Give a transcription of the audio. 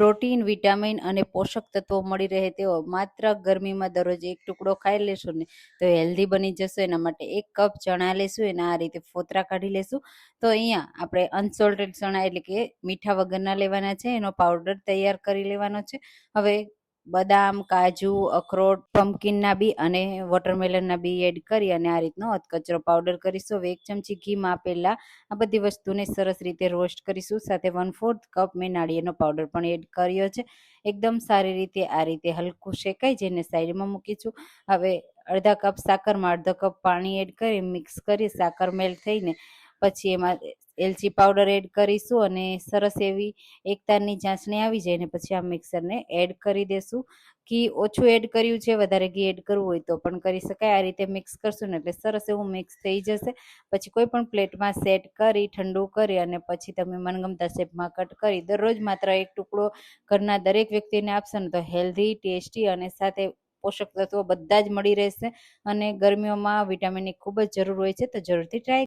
Protein, vitamin અને પોષક તત્વો મળી રહે તેવો માત્ર ગરમીમાં દરરોજ એક ટુકડો ખાઈ લેશું ને તો હેલ્ધી બની જશો, એના માટે એક કપ ચણા લેશું, એના આ રીતે ફોતરા કાઢી લેશું. તો અહીંયા આપણે અનસોલ્ટેડ ચણા એટલે કે મીઠા વગરના લેવાના છે, એનો પાવડર તૈયાર કરી લેવાનો છે. હવે બદામ, કાજુ, અખરોટ પમ્પકિનના બી અને વોટરમેલનના બી એડ કરી અને આ રીતનો અધકચરો પાવડર કરીશું. હવે એક ચમચી ઘીમાં પહેલાં આ બધી વસ્તુને સરસ રીતે રોસ્ટ કરીશું. સાથે વન ફોર્થ કપ મેં નાળિયેરનો પાવડર પણ એડ કર્યો છે. એકદમ સારી રીતે આ રીતે હલકું શેકાઈ જેને સાઈડમાં મૂકીશું. હવે અડધા કપ સાકરમાં અડધો કપ પાણી એડ કરી મિક્સ કરી, સાકર મેલ્ટ થઈને પછી એમાં એલચી પાવડર એડ કરીશું અને સરસ એવી એકતારની ચાસણી આવી જાય ને પછી આ મિક્સરને એડ કરી દેશું. ઘી ઓછું એડ કર્યું છે, વધારે ઘી એડ કરવું હોય તો પણ કરી શકાય. આ રીતે મિક્સ કરશું ને એટલે સરસ એવું મિક્સ થઈ જશે. પછી કોઈ પણ પ્લેટમાં સેટ કરી, ઠંડુ કરી અને પછી તમે મનગમતા શેપમાં કટ કરી દરરોજ માત્ર એક ટુકડો ઘરના દરેક વ્યક્તિને આપશો ને તો હેલ્ધી, ટેસ્ટી અને સાથે પોષક તત્વો બધા જ મળી રહેશે. અને ગરમીઓમાં વિટામિનની ખૂબ જ જરૂર હોય છે તો જરૂરથી ટ્રાય